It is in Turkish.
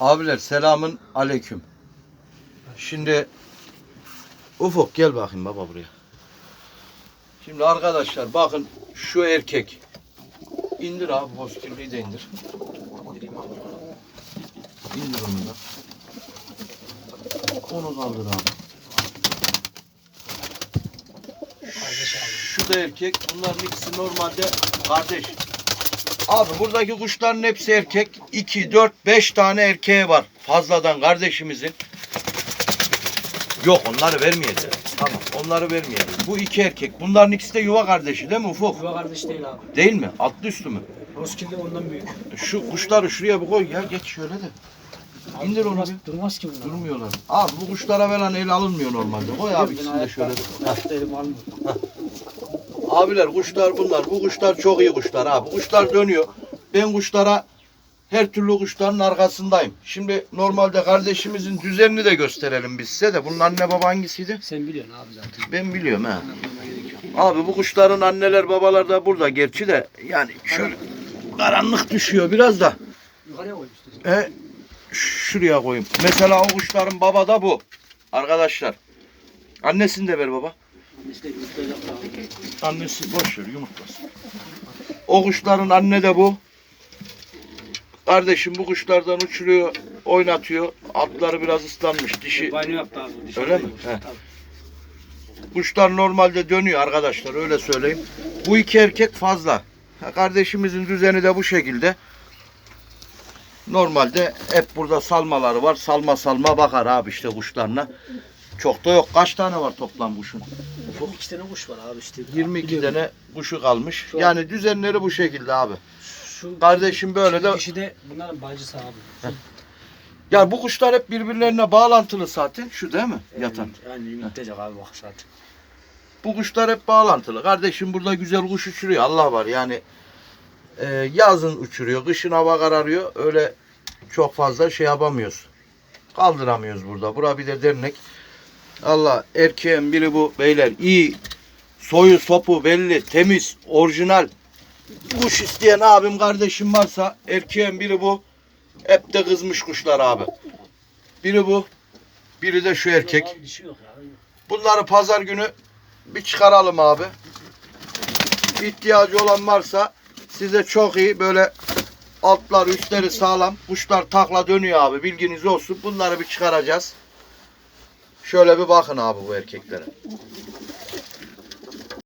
Abiler selamın aleyküm. Şimdi Ufuk gel bakayım baba buraya. Şimdi arkadaşlar bakın şu erkek. İndir abi hoskirliği de indir. İndir onu da. Onu kaldır abi. Şu da erkek. Bunların ikisi normalde kardeş. Abi buradaki kuşların hepsi erkek. 2, 4, 5 tane erkeği var. Fazladan kardeşimizin. Yok onları vermeyeceğiz. Tamam onları vermeyelim. Bu iki erkek. Bunların ikisi de yuva kardeşi değil mi Ufuk? Yuva kardeş değil abi. Değil mi? Atlı üstü mü? Roskilde ondan büyük. Şu kuşları şuraya bir koy ya. Geç şöyle de. İndir onu durmaz, bir. durmaz ki bunlar. Durmuyorlar. Abi bu kuşlara falan el alınmıyor normalde. Koy abi ikisini de şöyle. elim almıyor. Abiler kuşlar bunlar. Bu kuşlar çok iyi kuşlar abi. Kuşlar dönüyor. Ben kuşlara her türlü kuşların arkasındayım. Şimdi normalde kardeşimizin düzenini de gösterelim biz size de. Bunun anne baba hangisiydi? Sen biliyorsun abi zaten. Ben biliyorum ha. Abi bu kuşların anneler babalar da burada gerçi de yani şöyle karanlık düşüyor biraz da. Yukarıya koy işte. E, şuraya koyayım. Mesela o kuşların baba da bu. Arkadaşlar. Annesini de ver baba. Annesi boş ver yumurtlasın. O kuşların anne de bu. Kardeşim bu kuşlardan uçuruyor, oynatıyor. Atları biraz ıslanmış. Dişi Öyle mi? He. Kuşlar normalde dönüyor arkadaşlar öyle söyleyeyim. Bu iki erkek fazla. Ha, Kardeşimizin düzeni de bu şekilde. Normalde hep burada salmaları var. Salma salma bakar abi işte kuşlarına. Çok da yok. Kaç tane var toplam kuşun? Ufuk iki tane kuş var abi işte. 22 Biliyorum. tane kuşu kalmış. Şu an- Yani düzenleri bu şekilde abi. Şu Kardeşim böyle de kişi de bunların bacısı abi. ya bu kuşlar hep birbirlerine bağlantılı zaten. Şu değil mi? Yatan. Yani yumurtlayacak abi bak zaten. Bu kuşlar hep bağlantılı. Kardeşim burada güzel kuş uçuruyor. Allah var yani. e, yazın uçuruyor. Kışın hava kararıyor. Öyle çok fazla şey yapamıyoruz. Kaldıramıyoruz burada. Bura bir de dernek. Allah erkeğin biri bu beyler. iyi. Soyu sopu belli. Temiz. Orijinal. Kuş isteyen abim kardeşim varsa erkeğin biri bu. Hep de kızmış kuşlar abi. Biri bu. Biri de şu erkek. Ya. Bunları pazar günü bir çıkaralım abi. İhtiyacı olan varsa size çok iyi böyle altlar üstleri sağlam kuşlar takla dönüyor abi bilginiz olsun. Bunları bir çıkaracağız. Şöyle bir bakın abi bu erkeklere.